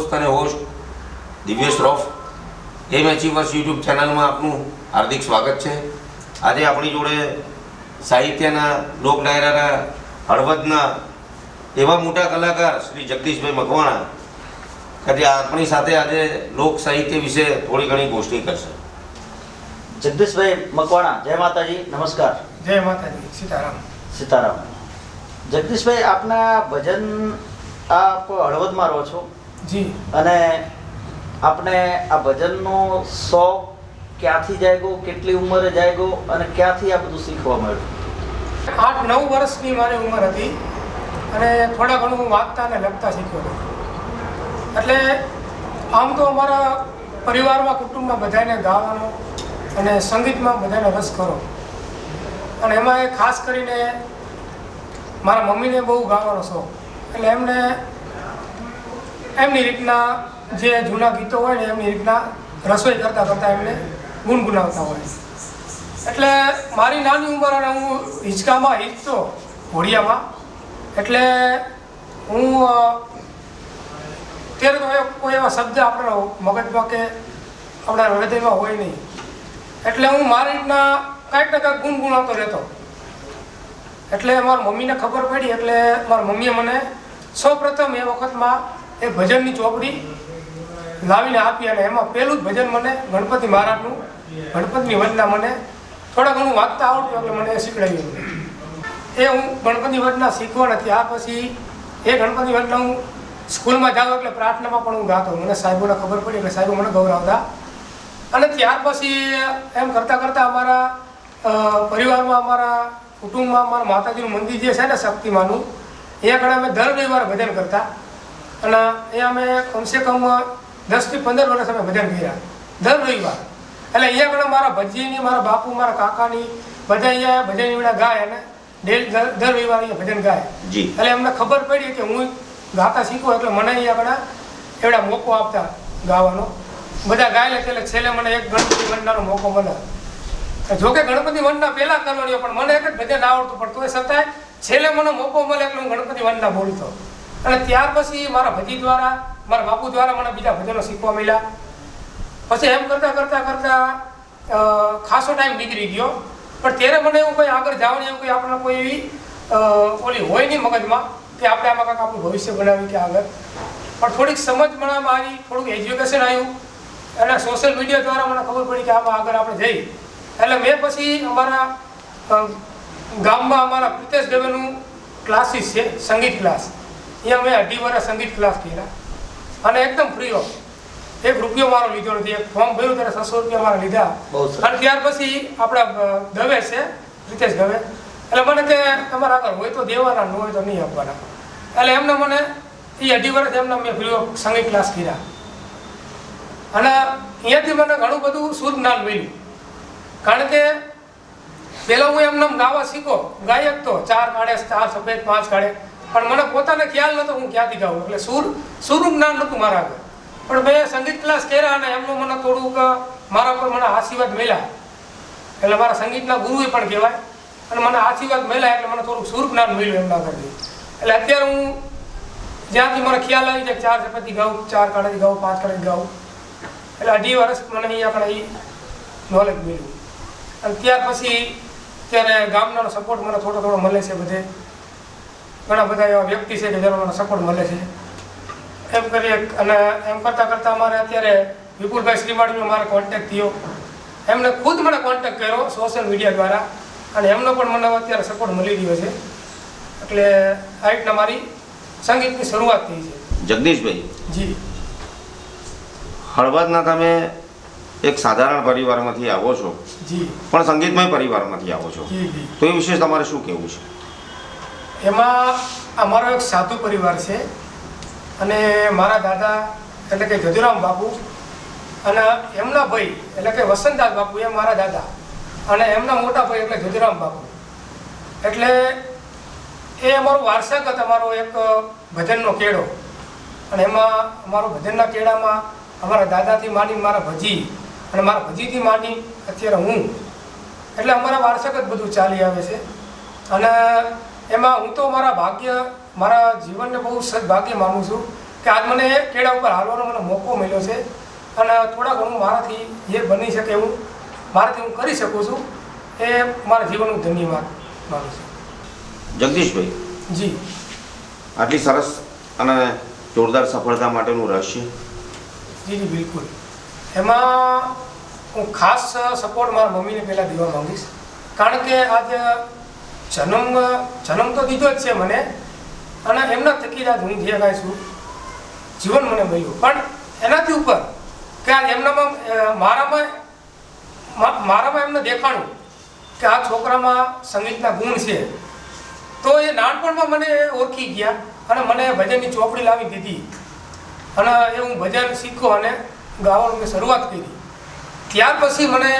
દોસ્ત અને host Divyesh Shroff M achievers YouTube ચેનલમાં આપનું હાર્દિક સ્વાગત છે. આજે આપણી જોડે સાહિત્યના લોક ડાયરાના હળવદના એવા મોટા કલાકાર શ્રી જગદીશભાઈ મકવાણા કે જે આપણી સાથે આજે લોક સાહિત્ય વિશે થોડી ઘણી ગોષ્ઠી કરશે. જગદીશભાઈ મકવાણા જય માતાજી નમસ્કાર. જય માતાજી સીતારામ. સીતારામ. જગદીશભાઈ આપના ભજન આપ હળવદમાં રહો છો? જી. અને આપણે આ ભજનનો શોખ ક્યાંથી જાગ્યો કેટલી ઉંમરે જાગ્યો અને ક્યાંથી આ બધું શીખવા મળ્યું? આઠ નવ વર્ષની મારી ઉંમર હતી અને થોડા ઘણું હું વાંચતા અને લખતા શીખ્યો એટલે આમ તો અમારા પરિવારમાં કુટુંબમાં બધાને ગાવાનો અને સંગીતમાં બધાને રસ કરો. અને એમાં એ ખાસ કરીને મારા મમ્મીને બહુ ગાવાનો શોખ. એટલે એમને એમની રીતના જે જૂના ગીતો હોય ને એમની રીતના રસોઈ કરતાં કરતાં એમને ગુનગુનાવતા હોય. એટલે મારી નાની ઉંમર અને હું હિંચકામાં હિંચતો ઘોડિયામાં એટલે હું ત્યારે તો કોઈ એવા શબ્દ આપણા મગજમાં કે આપણા હૃદયમાં હોય નહીં. એટલે હું મારી રીતના કાંઈક ને કાંઈક ગુનગુનાવતો રહેતો. એટલે મારા મમ્મીને ખબર પડી, એટલે મારા મમ્મીએ મને સૌપ્રથમ એ વખતમાં એ ભજનની ચોપડી લાવીને આપી અને એમાં પહેલું જ ભજન મને ગણપતિ મહારાજનું, ગણપતિની વંદના મને થોડા ઘણું વાંચતા આવડતું એટલે મને શીખડાવ્યું એ હું ગણપતિ વંદના શીખવા આ પછી એ ગણપતિ વંદના હું સ્કૂલમાં જાઉં એટલે પ્રાર્થનામાં પણ હું ગાતો. મને સાહેબોને ખબર પડી એટલે સાહેબો મને ગૌરવતા. અને ત્યાર પછી એમ કરતાં કરતાં અમારા પરિવારમાં અમારા કુટુંબમાં અમારા માતાજીનું મંદિર જે છે ને શક્તિમાનું, એ આગળ અમે દર રવિવારે ભજન કરતા. અને એ અમે કમસે કમ દસથી પંદર વર્ષ અમે ભજન કર્યા. દર રવિવાર. એટલે અહીંયા આગળ મારા ભજીની મારા બાપુ મારા કાકાની બધા અહીંયા ભજન એવડા ગાય અને ડેલ દર રવિવાર અહીંયા ભજન ગાય. એટલે એમને ખબર પડી કે હું ગાતા શીખું એટલે મને અહીંયા આગળ એવડા મોકો આપતા ગાવાનો. બધા ગાય એટલે છેલ્લે મને એક ગણપતિ વંદનાનો મોકો મળે. જોકે ગણપતિ વંદના પહેલા કરવાની પણ મને એક જ ભજન આવડતું પણ તોય છતાંય છેલ્લે મને મોકો મળે એટલે હું ગણપતિ વંદના બોલતો. અને ત્યાર પછી મારા ભજી દ્વારા, મારા બાપુ દ્વારા મને બીજા ભજનો શીખવા મળ્યા. પછી એમ કરતાં કરતાં કરતાં ખાસો ટાઈમ નીકળી ગયો. પણ ત્યારે મને એવું કોઈ આગળ જવાની એવું કોઈ આપણને કોઈ એવી ઓલી હોય નહીં મગજમાં કે આપણે આમાં કાંઈક આપણું ભવિષ્ય બનાવ્યું કે આગળ. પણ થોડીક સમજ મને આવી, થોડુંક એજ્યુકેશન આવ્યું. અને સોશિયલ મીડિયા દ્વારા મને ખબર પડી કે આમાં આગળ આપણે જઈ એટલે મેં પછી અમારા ગામમાં અમારા પ્રિતેશ દવેનું ક્લાસીસ છે, સંગીત ક્લાસ અહીંયા મેં અઢી વર્ષ સંગીત ક્લાસ કર્યા. અને એકદમ ફ્રી ઓફ એક રૂપિયો મારો લીધો નથી. એક ફોર્મ ભર્યું ત્યારે છસો રૂપિયા મારા લીધા. બહુ અને ત્યાર પછી આપણા દવે છે રીતેશ દવે. એટલે મને કે તમારા આગળ હોય તો દેવાના ન હોય તો નહીં આપવાના. એટલે એમને મને એ અઢી વર્ષ એમને મેં ફ્રી ઓફ સંગીત ક્લાસ કર્યા. અને અહીંયાથી મને ઘણું બધું શુદ્ધ જ્ઞાન મળ્યું. કારણ કે પહેલાં હું એમને ગાવા શીખો ગાયક તો ચાર કાઢે ચાર સફેદ પાંચ કાઢે પણ મને પોતાને ખ્યાલ નહોતો હું ક્યાંથી ગાઉં. એટલે સુર, સુરનું જ્ઞાન નહોતું મારા આગળ. પણ મેં સંગીત ક્લાસ કર્યા અને એમનું મને થોડુંક, મારા પર મને આશીર્વાદ મળ્યા. એટલે મારા સંગીતના ગુરુએ પણ કહેવાય. અને મને આશીર્વાદ મળ્યા એટલે મને થોડુંક સુર જ્ઞાન મળ્યું એમના ઘરથી એટલે અત્યારે હું જ્યાંથી મને ખ્યાલ આવી જાય ચાર સફેદથી ગાઉં, ચાર કાળાથી ગાઉં, પાંચ કાળાથી ગાઉં. એટલે અઢી વર્ષ મને અહીંયા આપણે એ નોલેજ મળ્યું. અને ત્યાર પછી ત્યારે ગામનાનો સપોર્ટ મને થોડો થોડો મળે છે બધે. ઘણા બધા એવા વ્યક્તિ છે કે જેનો મને સપોર્ટ મળે છે. એમ કરીએ અને એમ કરતાં કરતાં અમારે અત્યારે વિપુલભાઈ શ્રીમાળીનો મારો કોન્ટેક્ટ થયો. એમને ખુદ મને કોન્ટેક્ટ કર્યો સોશિયલ મીડિયા દ્વારા અને એમનો પણ મને અત્યારે સપોર્ટ મળી રહ્યો છે. એટલે આ રીતના મારી સંગીતની શરૂઆત થઈ છે. જગદીશભાઈ જી. હળવદના તમે એક સાધારણ પરિવારમાંથી આવો છો. જી. પણ સંગીતમય પરિવારમાંથી આવો છો. તો એ વિશે તમારે શું કહેવું છે? એમાં અમારો એક સાધુ પરિવાર છે અને મારા દાદા એટલે કે જદુરામ બાપુ અને એમના ભાઈ એટલે કે વસંતદાસ બાપુ એ મારા દાદા અને એમના મોટા ભાઈ એટલે જદુરામ બાપુ. એટલે એ અમારો વારસાગત અમારો એક ભજનનો કેળો. અને એમાં અમારો ભજનના કેળામાં અમારા દાદાથી માંડી મારા ભજી અને મારા ભજીથી માંડી અત્યારે હું. એટલે અમારા વારસાગત બધું ચાલી આવે છે. અને એમાં હું તો મારા ભાગ્ય મારા જીવનને બહુ સદભાગ્ય માનું છું કે આજ મને કેળા ઉપર હાલવાનો મને મોકો મળ્યો છે અને થોડા ઘણું મારાથી જે બની શકે એવું મારાથી હું કરી શકું છું એ મારા જીવનનું ધન્યવાદ માનું છું. જગદીશભાઈ જી. આટલી સરસ અને જોરદાર સફળતા માટેનું રહસ્ય? જી જી બિલકુલ. એમાં હું ખાસ સપોર્ટ મારા મમ્મીને પહેલાં દેવા માંગીશ. કારણ કે આજે જન્મ જન્મ તો દીધો જ છે મને. અને એમના થકી જ હું જે કાંઈ છું. જીવન મને મળ્યું. પણ એનાથી ઉપર કે આ એમનામાં મારામાં મારામાં એમને દેખાણું કે આ છોકરામાં સંગીતના ગુણ છે. તો એ નાનપણમાં મને ઓળખી ગયા અને મને ભજનની ચોપડી લાવી દીધી. અને એ હું ભજન શીખ્યો અને ગાવાનું મેં શરૂઆત કરી. ત્યાર પછી મને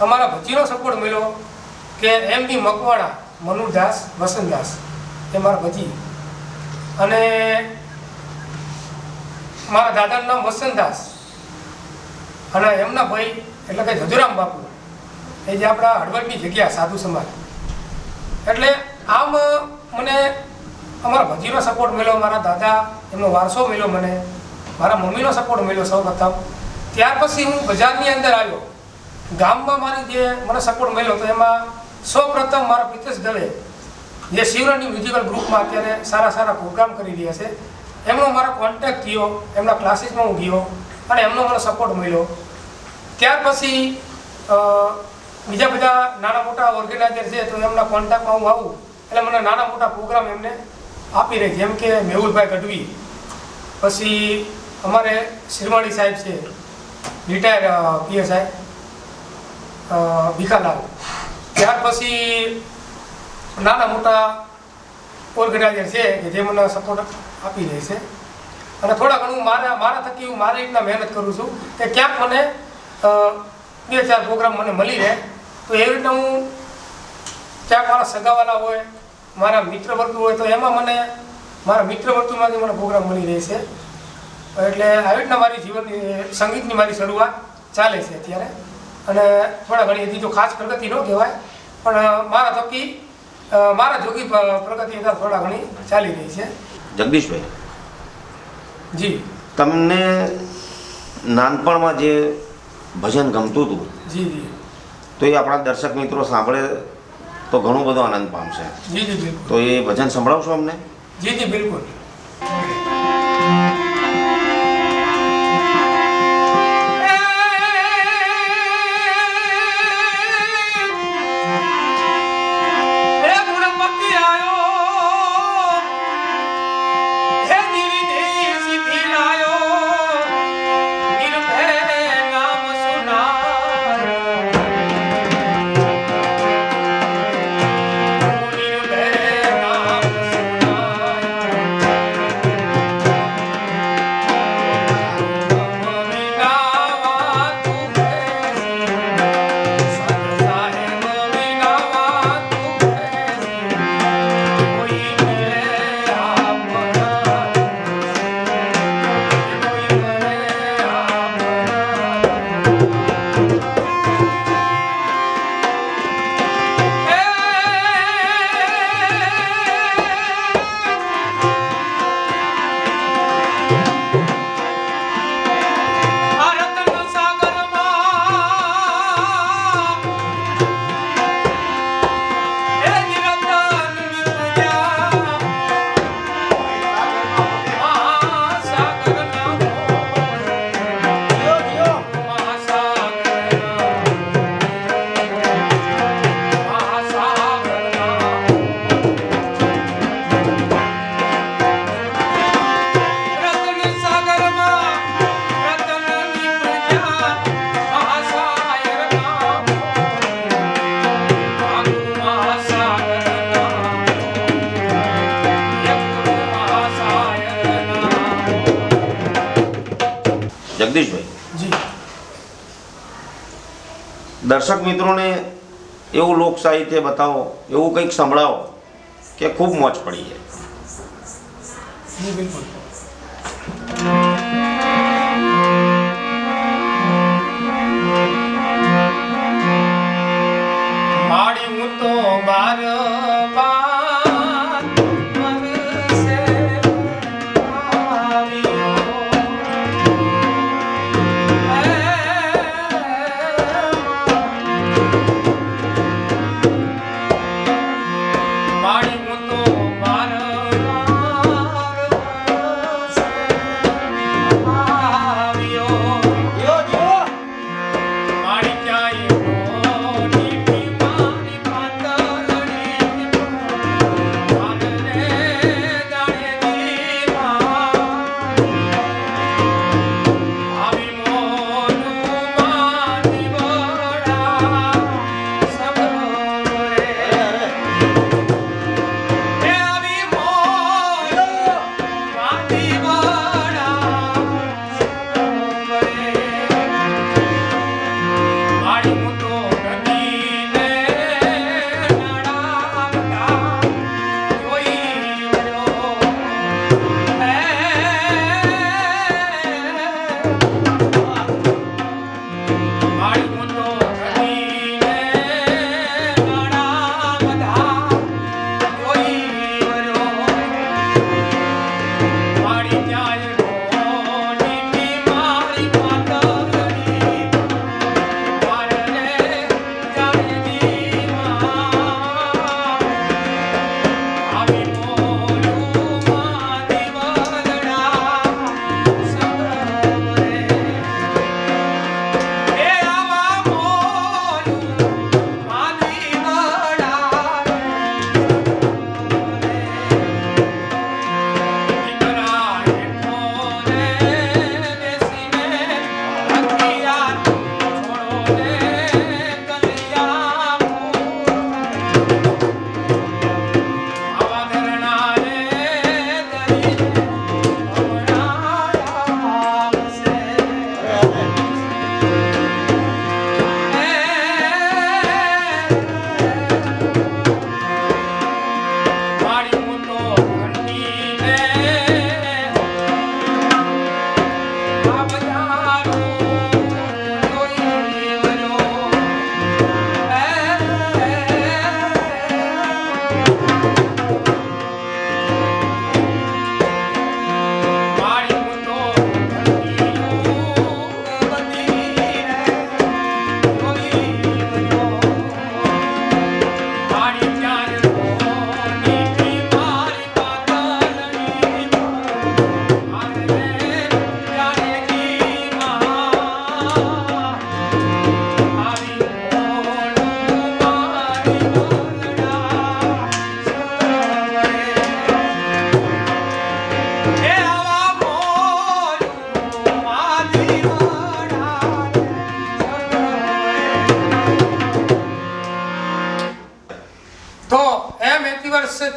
અમારા ભજીનો સપોર્ટ મળ્યો કે એમ બી મકવાણા મનુદાસ વસંતદાસ એ મારા ભજી અને મારા દાદાનું નામ વસંતદાસ અને એમના ભાઈ એટલે કે જજુરામ બાપુ. એ જે આપણા હળવદની જગ્યા, સાધુ સમાજ. એટલે આમ મને અમારા ભજીનો સપોર્ટ મળ્યો, મારા દાદા એમનો વારસો મળ્યો મને, મારા મમ્મીનો સપોર્ટ મળ્યો સૌ પ્રથમ. ત્યાર પછી હું બજારની અંદર આવ્યો. ગામમાં મારી જે મને સપોર્ટ મળ્યો તો એમાં સૌ પ્રથમ મારા પિતેશ દવે જે શિવરાની મ્યુઝિકલ ગ્રુપમાં અત્યારે સારા સારા પ્રોગ્રામ કરી રહ્યા છે. એમનો મારો કોન્ટેક્ટ થયો, એમના ક્લાસીસમાં હું ગયો અને એમનો મને સપોર્ટ મળ્યો. ત્યાર પછી બીજા બધા નાના મોટા ઓર્ગેનાઇઝર છે, તો એમના કોન્ટેક્ટમાં હું આવું એટલે મને નાના મોટા પ્રોગ્રામ એમને આપી રહી જેમ કે મેહુલભાઈ ગઢવી, પછી અમારે શિરમાણી સાહેબ છે, રિટાયર પીએસઆઈ ભીખાલાલ. ત્યાર પછી નાના મોટા ઓર્ગેનાઇઝર છે કે જે મને સપોર્ટ આપી રહે છે. અને થોડા ઘણું મારા મારા થકી હું મારી રીતના મહેનત કરું છું કે ક્યાંક મને બે ચાર પ્રોગ્રામ મને મળી રહે. તો એવી રીતના હું ક્યાંક મારા સગાવાલા હોય, મારા મિત્ર વર્તુ હોય, તો એમાં મને, મારા મિત્ર વર્તુમાંથી મને પ્રોગ્રામ મળી રહે છે. એટલે આવી રીતના મારી જીવનની, સંગીતની મારી શરૂઆત ચાલે છે અત્યારે. અને થોડા ઘણી હજી તો ખાસ પ્રગતિ ન કહેવાય પણ મારા થકી મારા જોગી પ્રગતિ થોડા ઘણી ચાલી રહી છે. જગદીશભાઈ? જી. તમને નાનપણમાં જે ભજન ગમતું હતું જી જી. તો એ આપણા દર્શક મિત્રો સાંભળે તો ઘણો બધો આનંદ પામશે. જી જી તો એ ભજન સંભળાવશો અમને? જી જી બિલકુલ. જગદીશભાઈ. દર્શક મિત્રોને એવું લોક સાહિત્ય બતાવો એવું કંઈક સંભળાવો કે ખૂબ મોજ પડી જાય. બિલકુલ.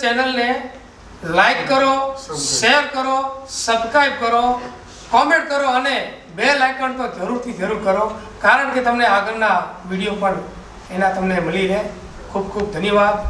ચેનલને લાઈક કરો, શેર કરો સબસ્ક્રાઈબ કરો, કોમેન્ટ કરો અને બે લાઇકન તો જરૂરથી જરૂર કરો. કારણ કે તમને આગળના વીડિયો પણ એના તમને મળી રહે ખૂબ ખૂબ ધન્યવાદ.